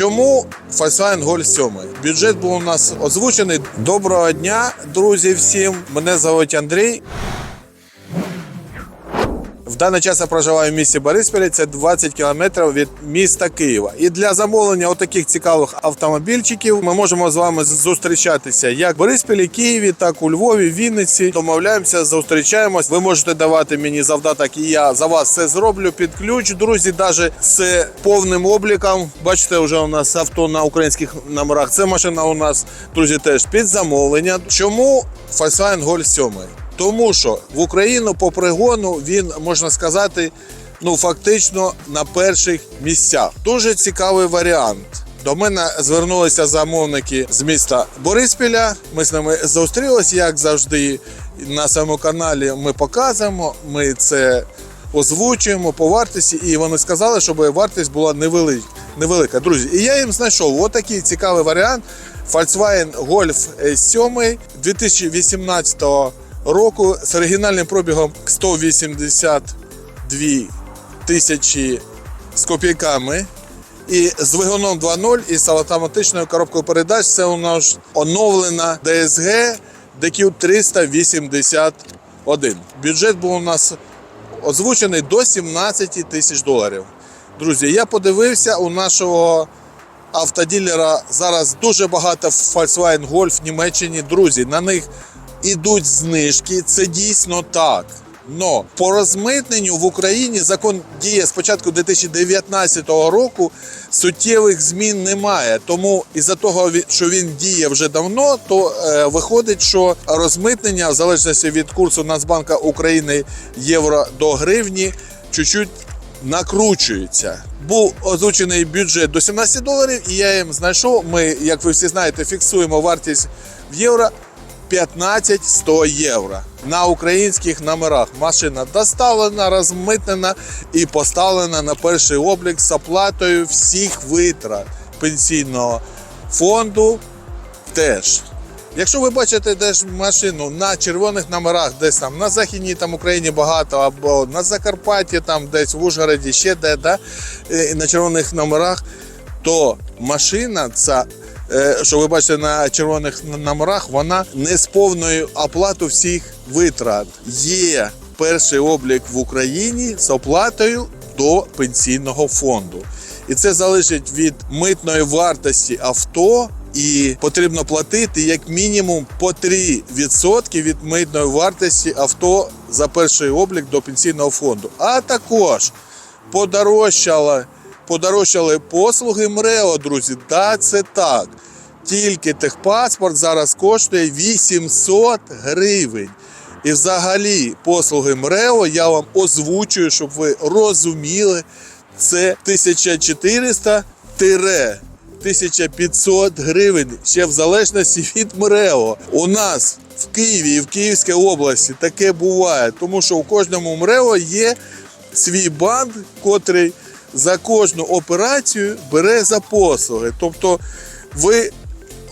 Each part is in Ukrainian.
Чому Volkswagen Golf 7? Бюджет був у нас озвучений. Доброго дня, друзі, всім. Мене звуть Андрій. Даний час я проживаю в місті Бориспілі, це 20 кілометрів від міста Києва. І для замовлення отаких цікавих автомобільчиків ми можемо з вами зустрічатися як в Бориспілі, Києві, так у Львові, Вінниці. Домовляємося, зустрічаємось. Ви можете давати мені завдаток, і я за вас це зроблю під ключ. Друзі, навіть з повним обліком. Бачите, вже у нас авто на українських номерах. Це машина у нас, друзі, теж під замовлення. Чому Volkswagen Golf 7? Тому що в Україну по пригону він можна сказати, ну фактично на перших місцях. Дуже цікавий варіант. До мене звернулися замовники з міста Бориспіля. Ми з ними зустрілися, як завжди. На своєму каналі ми показуємо. Ми це озвучуємо по вартості, і вони сказали, щоб вартість була невелика. Друзі, і я їм знайшов отакий цікавий варіант. Volkswagen Golf 7 2018 року з оригінальним пробігом 182 тисячі з копійками. І з двигуном 2.0 і з автоматичною коробкою передач це у нас оновлена DSG DQ 381. Бюджет був у нас озвучений до 17 тисяч доларів. Друзі, я подивився у нашого автоділера зараз дуже багато Volkswagen Golf в Німеччині. Друзі, на них ідуть знижки. Це дійсно так. Но по розмитненню в Україні закон діє з початку 2019 року. Суттєвих змін немає. Тому із-за того, ві- що він діє вже давно, то е, виходить, що розмитнення в залежності від курсу Нацбанка України євро до гривні чуть-чуть накручується. Був озвучений бюджет до 17 доларів, і я їм знайшов. Ми, як ви всі знаєте, фіксуємо вартість в євро 15-100 євро на українських номерах. Машина доставлена, розмитнена і поставлена на перший облік з оплатою всіх витрат пенсійного фонду. Теж. Якщо ви бачите десь машину на червоних номерах, десь там на Західній там Україні багато, або на Закарпатті, там десь в Ужгороді, ще де, да, е, на червоних номерах, то машина ця, що ви бачите на червоних номерах, вона не з повною оплатою всіх витрат. Є перший облік в Україні з оплатою до пенсійного фонду. І це залежить від митної вартості авто. І потрібно платити як мінімум по 3% від митної вартості авто за перший облік до пенсійного фонду. А також подорожчали, подорожчали послуги МРЕО, друзі. Да, це так. Тільки техпаспорт зараз коштує 800 гривень. І взагалі послуги МРЕО я вам озвучую, щоб ви розуміли, це 1400 1500 гривень ще в залежності від МРЕО. У нас в Києві і в Київській області таке буває, тому що у кожному МРЕО є свій банд, котрий за кожну операцію бере за послуги. Тобто ви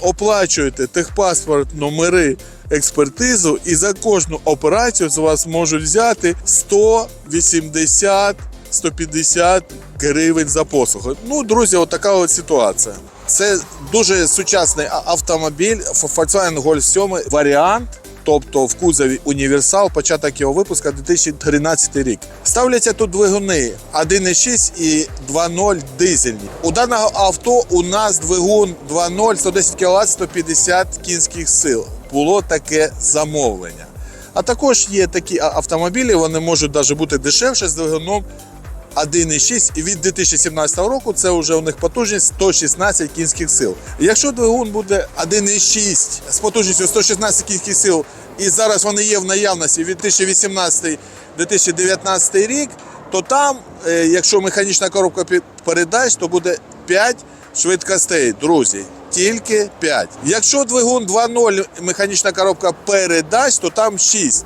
оплачуєте техпаспорт, номери, експертизу, і за кожну операцію з вас можуть взяти 180 150 гривень за послуги. Ну, друзі, отака от ситуація. Це дуже сучасний автомобіль Volkswagen Golf 7 варіант. Тобто в кузові універсал, початок його випуска 2013 рік. Ставляться тут двигуни 1,6 і 2.0 дизельні. У даного авто у нас двигун 2.0 110 кВт 150 кінських сил. Було таке замовлення. А також є такі автомобілі, вони можуть навіть бути дешевше з двигуном 1,6 і від 2017 року це вже у них потужність 116 кінських сил. Якщо двигун буде 1,6 з потужністю 116 кінських сил, і зараз вони є в наявності від 2018-2019 рік, то там, е, якщо механічна коробка передач, то буде 5 швидкостей, друзі. Тільки 5. Якщо двигун 2.0 механічна коробка передач, то там 6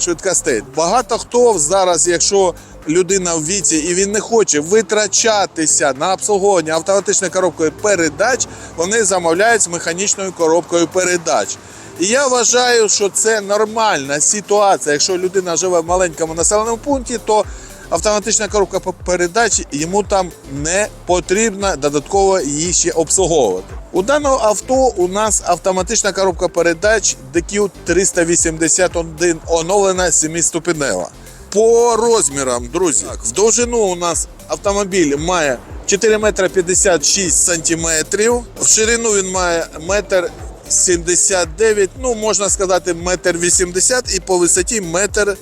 швидкостей. Багато хто зараз, якщо людина в віці і він не хоче витрачатися на обслуговування автоматичною коробкою передач, вони замовляють з механічною коробкою передач. І я вважаю, що це нормальна ситуація. Якщо людина живе в маленькому населеному пункті, то автоматична коробка передач, йому там не потрібно додатково її ще обслуговувати. У даного авто у нас автоматична коробка передач DQ 381 оновлена 7-ступенева. По розмірам, друзі, в довжину у нас автомобіль має 4 метра 56 сантиметрів, в ширину він має метр 79, ну можна сказати, метр 80 і по висоті метр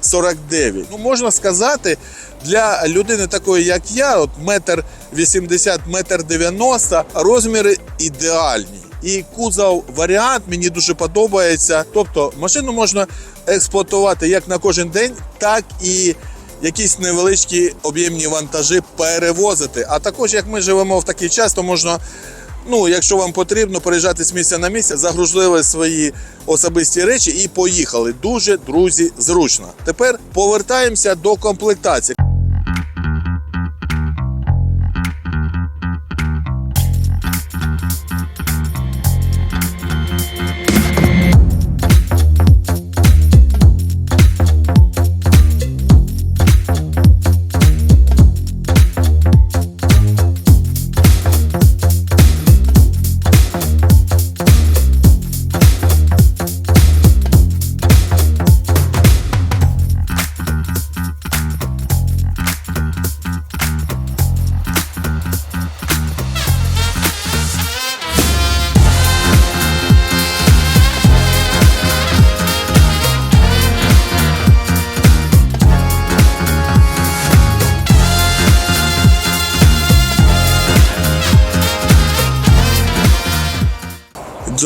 49. Ну, можна сказати, для людини такої, як я, от метр 80, метр 90, розміри ідеальні. І кузов варіант мені дуже подобається. Тобто машину можна експлуатувати як на кожен день, так і якісь невеличкі об'ємні вантажі перевозити. А також, як ми живемо в такий час, то можна Ну, якщо вам потрібно переїжджати з місця на місце, загрузили свої особисті речі і поїхали. Дуже, друзі, зручно. Тепер повертаємося до комплектації.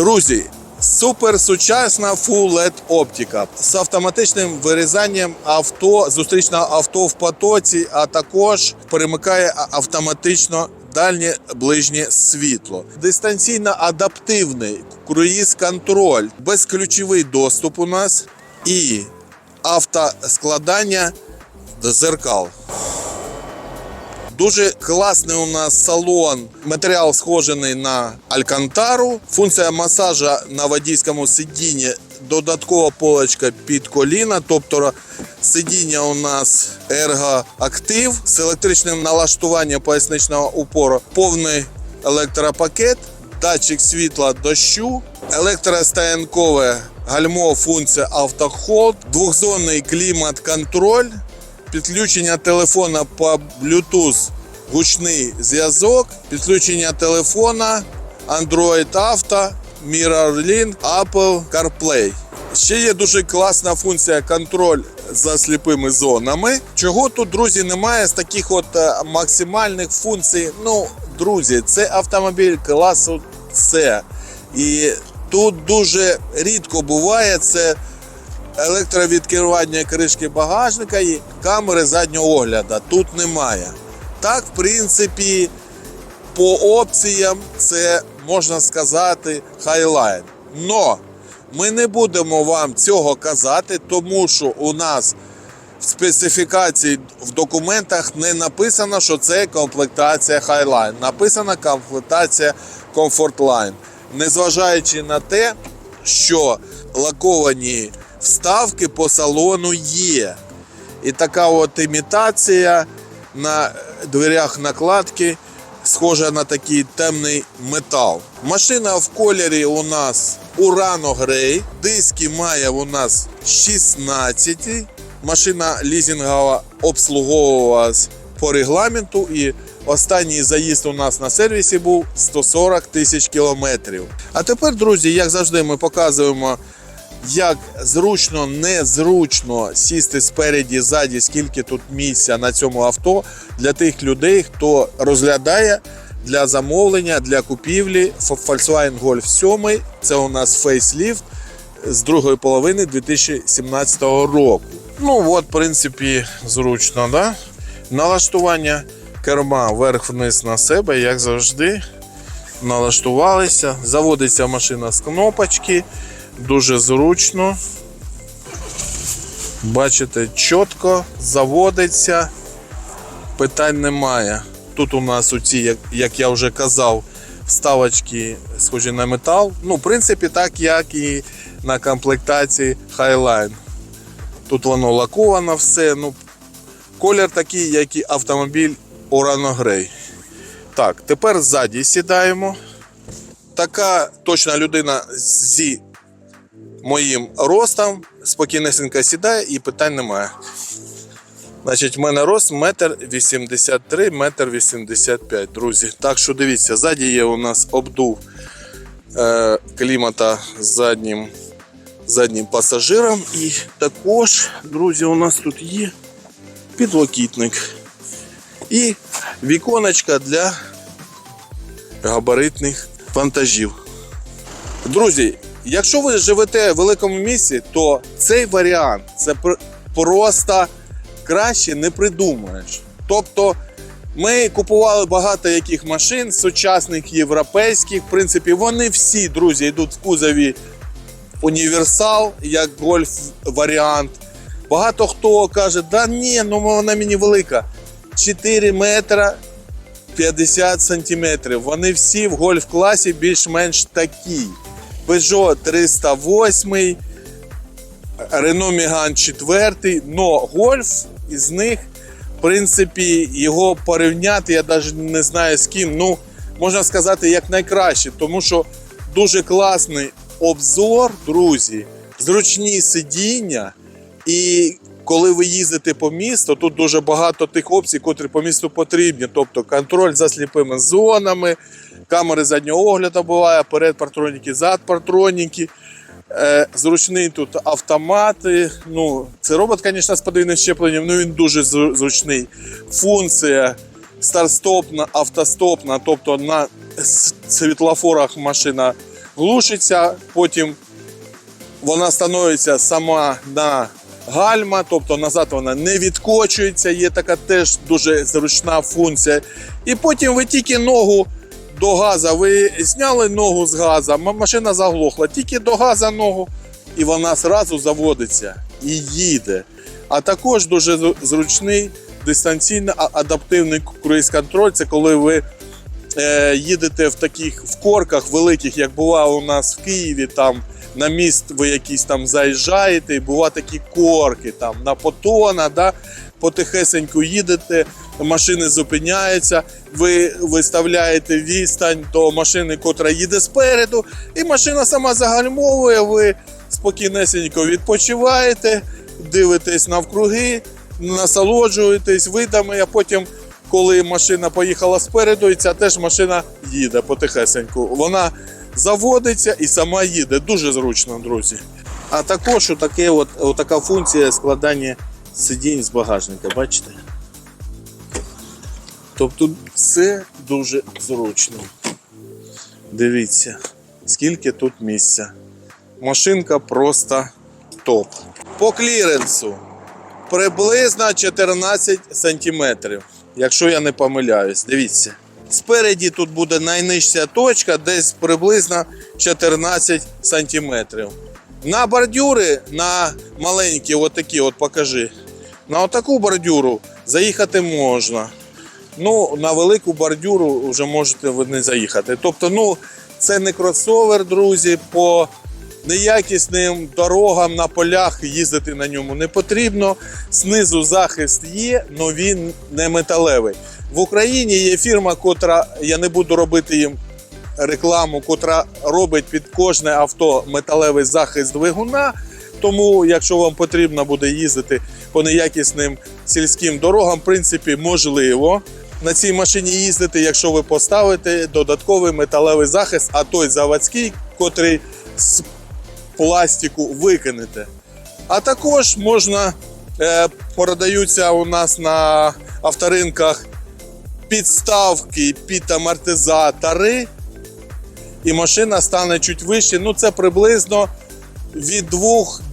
Друзі, суперсучасна Full LED оптика з автоматичним вирізанням авто, зустрічного авто в потоці, а також перемикає автоматично дальнє ближнє світло. Дистанційно адаптивний круїз-контроль, безключовий доступ у нас і автоскладання зеркал. Дуже класний у нас салон. Матеріал схожений на алькантару. Функція масажа на водійському сидінні. Додаткова полочка під коліна, тобто сидіння у нас ергоактив з електричним налаштуванням поясничного упору, повний електропакет, датчик світла дощу, електростоянкове гальмо функція автохолд, двохзонний клімат-контроль, підключення телефона по Bluetooth гучний зв'язок, підключення телефона, Android Auto, MirrorLink, Apple CarPlay. Ще є дуже класна функція контроль за сліпими зонами. Чого тут, друзі, немає з таких от е, максимальних функцій. Ну, друзі, це автомобіль класу С. І тут дуже рідко буває це електровідкривання кришки багажника і камери заднього огляду. Тут немає. Так, в принципі, по опціям це можна сказати хайлайн. Но ми не будемо вам цього казати, тому що у нас в специфікації в документах не написано, що це комплектація Highline. Написана комплектація Comfortline. Незважаючи на те, що лаковані вставки по салону є. І така от імітація на дверях накладки схожа на такий темний метал. Машина в кольорі у нас Урано Грей. Диски має у нас 16. Машина лізінгова обслуговувалась по регламенту і останній заїзд у нас на сервісі був 140 тисяч кілометрів. А тепер, друзі, як завжди, ми показуємо як зручно, незручно сісти спереді, ззаді, скільки тут місця на цьому авто для тих людей, хто розглядає для замовлення, для купівлі Volkswagen Golf 7. Це у нас фейсліфт з другої половини 2017 року. Ну, от, в принципі, зручно, да? Налаштування керма вверх-вниз на себе, як завжди. Налаштувалися. Заводиться машина з кнопочки. Дуже зручно. Бачите, чітко заводиться, питань немає. Тут у нас оці, як, я вже казав, вставочки схожі на метал. Ну, в принципі, так як і на комплектації Highline. Тут воно лаковано все. Ну, Колір такий, як і автомобіль Urano Grey. Так, тепер ззаді сідаємо. Така точна людина зі моїм ростом спокійнесенько сідає і питань немає. Значить, в мене рост метр 83, метр 85, друзі. Так що дивіться, ззаді є у нас обдув е, клімата з заднім, заднім пасажиром. І також, друзі, у нас тут є підлокітник. І віконечка для габаритних вантажів. Друзі, якщо ви живете в великому місті, то цей варіант це просто краще не придумаєш. Тобто, ми купували багато яких машин, сучасних європейських. В принципі, вони всі, друзі, йдуть в кузові універсал, як гольф варіант. Багато хто каже, да ні, ну вона мені велика. 4 метра 50 сантиметрів. Вони всі в гольф-класі більш-менш такі. Peugeot 308, Renault Megane 4, но гольф із них, в принципі, його порівняти, я навіть не знаю з ким. Ну, можна сказати, як найкраще, тому що дуже класний обзор, друзі, зручні сидіння. І коли ви їздите по місту, тут дуже багато тих опцій, котрі по місту потрібні. Тобто контроль за сліпими зонами, камери заднього огляду буває, перед партроніки, зад партроніки. Е, зручний тут автомати. Ну, це робот, звісно, з подвійним щепленням, ну він дуже зручний. Функція старт-стопна, автостопна, тобто на світлофорах машина глушиться, потім вона становиться сама на гальма, тобто назад вона не відкочується, є така теж дуже зручна функція. І потім ви тільки ногу до газа, ви зняли ногу з газа, машина заглохла, тільки до газа ногу, і вона зразу заводиться і їде. А також дуже зручний дистанційно адаптивний круїз-контроль. Це коли ви е, їдете в таких в корках великих, як була у нас в Києві, там на міст ви якийсь там заїжджаєте, і бува такі корки там на потона, да, потихесеньку їдете, машини зупиняються, ви виставляєте відстань до машини, котра їде спереду, і машина сама загальмовує, ви спокійнесенько відпочиваєте, дивитесь навкруги, насолоджуєтесь видами, а потім коли машина поїхала спереду, і ця теж машина їде потихесеньку. Вона заводиться і сама їде. Дуже зручно, друзі. А також отаке от, отака функція складання сидінь з багажника, бачите? Тобто все дуже зручно. Дивіться, скільки тут місця. Машинка просто топ. По кліренсу приблизно 14 сантиметрів, якщо я не помиляюсь. Дивіться. Спереді тут буде найнижча точка, десь приблизно 14 сантиметрів. На бордюри, на маленькі, отакі, от покажи. На отаку бордюру заїхати можна. Ну, на велику бордюру вже можете ви не заїхати. Тобто, ну, це не кросовер, друзі, по неякісним дорогам на полях їздити на ньому не потрібно. Знизу захист є, але він не металевий. В Україні є фірма, котра я не буду робити їм рекламу, котра робить під кожне авто металевий захист двигуна. Тому, якщо вам потрібно буде їздити по неякісним сільським дорогам, в принципі, можливо на цій машині їздити, якщо ви поставите додатковий металевий захист, а той заводський, котрий з пластику викинете. А також можна е, продаються у нас на авторинках підставки під амортизатори, і машина стане чуть вище. Ну, це приблизно від 2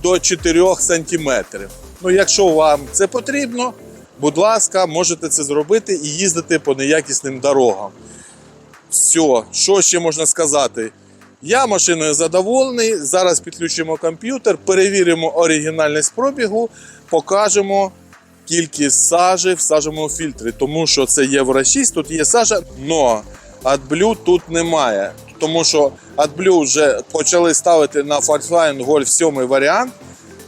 до 4 сантиметрів. Ну, якщо вам це потрібно, будь ласка, можете це зробити і їздити по неякісним дорогам. Все, що ще можна сказати? Я машиною задоволений. Зараз підключимо комп'ютер, перевіримо оригінальність пробігу, покажемо кількість сажі в сажевому фільтрі, тому що це Євро 6, тут є сажа, але AdBlue тут немає. Тому що AdBlue вже почали ставити на Volkswagen Golf 7 варіант.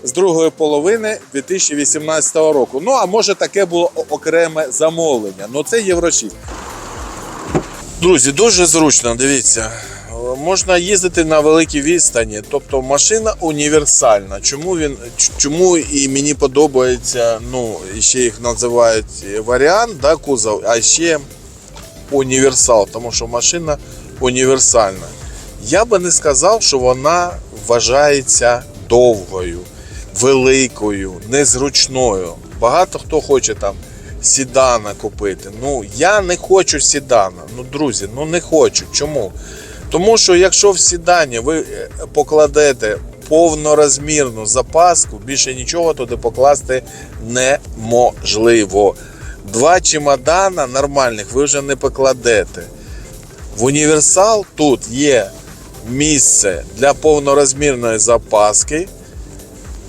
з другої половини 2018 року. Ну а може таке було окреме замовлення. Ну це Євро 6. Друзі, дуже зручно, дивіться. Можна їздити на великій відстані, тобто машина універсальна. Чому він чому і мені подобається, ну ще їх називають варіант, да, кузов, а ще універсал, тому що машина універсальна. Я би не сказав, що вона вважається довгою, великою, незручною. Багато хто хоче там сідана купити. Ну, я не хочу сідана. Ну, друзі, ну не хочу. Чому? Тому що якщо в сідані ви е, покладете повнорозмірну запаску, більше нічого туди покласти неможливо. Два чемодана нормальних ви вже не покладете. В універсал тут є місце для повнорозмірної запаски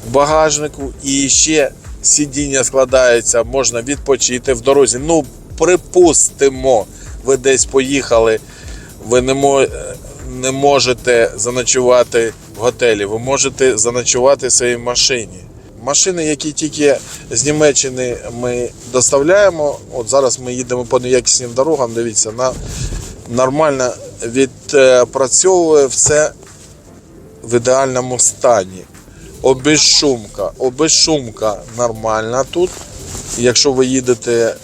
багажнику і ще сидіння складається, можна відпочити в дорозі. Ну, припустимо, ви десь поїхали, ви не, мо- не можете заночувати в готелі, ви можете заночувати в своїй машині. Машини, які тільки з Німеччини ми доставляємо, от зараз ми їдемо по неякісним дорогам, дивіться, на нормально відпрацьовує все в ідеальному стані. Обезшумка. Обезшумка нормальна тут. Якщо ви їдете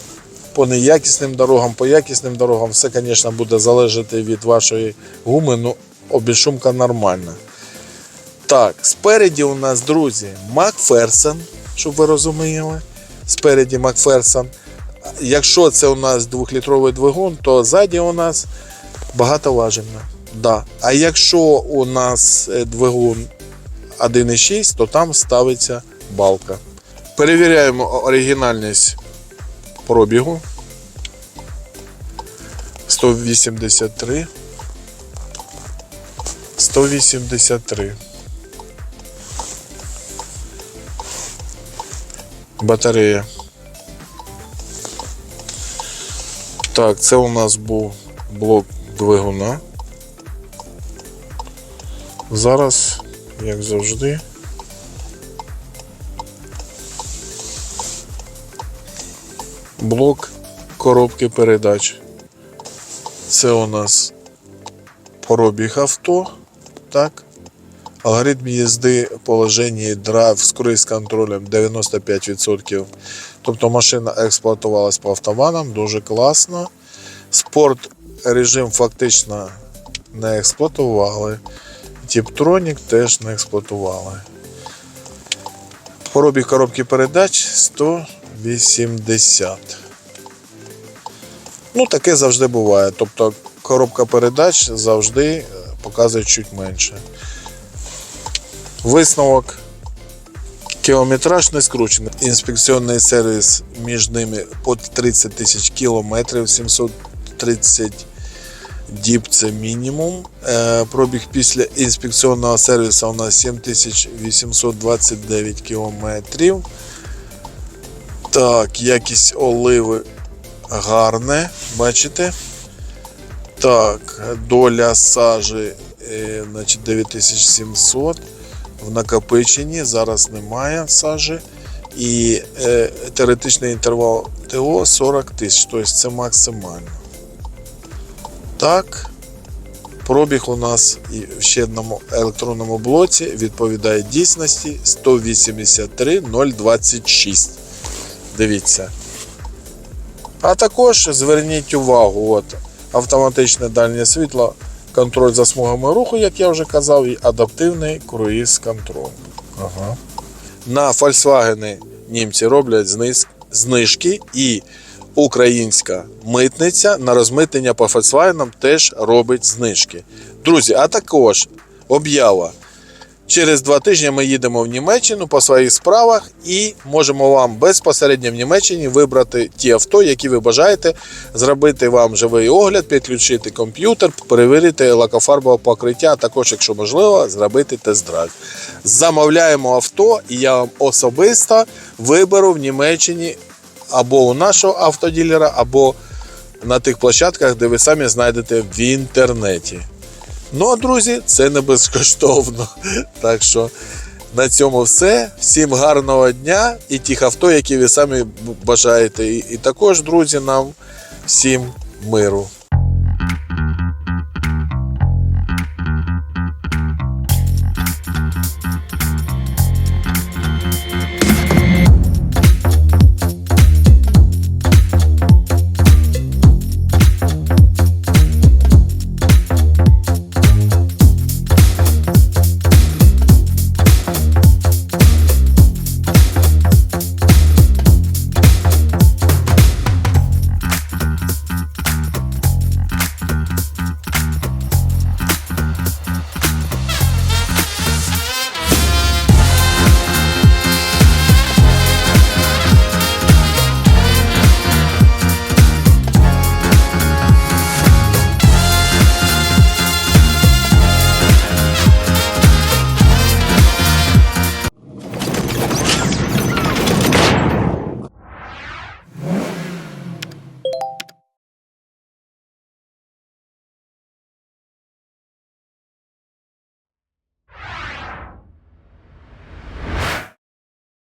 по неякісним дорогам, по якісним дорогам, все, звісно, буде залежати від вашої гуми, ну обезшумка нормальна. Так, спереді у нас, друзі, Макферсон, щоб ви розуміли. Спереді Макферсон. Якщо це у нас двохлітровий двигун, то ззаді у нас багатоважельна. Да. А якщо у нас е, двигун 1,6, то там ставиться балка. Перевіряємо оригінальність пробігу. 183. 183. Батарея. Так, це у нас був блок двигуна. Зараз, як завжди, блок коробки передач. Це у нас пробіг авто, так? Алгоритм їзди в положення драйв з круїз контролем 95%. Тобто машина експлуатувалась по автобанам, дуже класно. Спорт режим фактично не експлуатували. Тіптронік теж не експлуатували. Пробіг коробки передач 180. Ну, таке завжди буває. Тобто коробка передач завжди е, показує чуть менше. Висновок. Кілометраж не скручений. Інспекційний сервіс між ними по 30 тисяч кілометрів, 730 діб це мінімум. Е, Пробіг після інспекційного сервісу у нас 7829 кілометрів. Так, якість оливи гарне, бачите? Так, доля сажі е, значить 9700 в накопиченні, зараз немає сажі. І е, теоретичний інтервал ТО 40 тисяч, тобто це максимально. Так, пробіг у нас в ще одному електронному блоці відповідає дійсності 183,026. Дивіться. А також зверніть увагу, от, автоматичне дальнє світло, контроль за смугами руху, як я вже казав, і адаптивний круїз контроль. Ага. На Volkswagen німці роблять зниз- знижки і українська митниця на розмитнення по Volkswagen теж робить знижки. Друзі, а також об'ява. Через два тижні ми їдемо в Німеччину по своїх справах і можемо вам безпосередньо в Німеччині вибрати ті авто, які ви бажаєте, зробити вам живий огляд, підключити комп'ютер, перевірити лакофарбове покриття, а також, якщо можливо, зробити тест-драйв. Замовляємо авто, і я вам особисто виберу в Німеччині або у нашого автоділера, або на тих площадках, де ви самі знайдете в інтернеті. Ну, а друзі, це не безкоштовно. Так що На цьому все. Всім гарного дня і тих авто, які ви самі бажаєте. І, також, друзі, нам всім миру.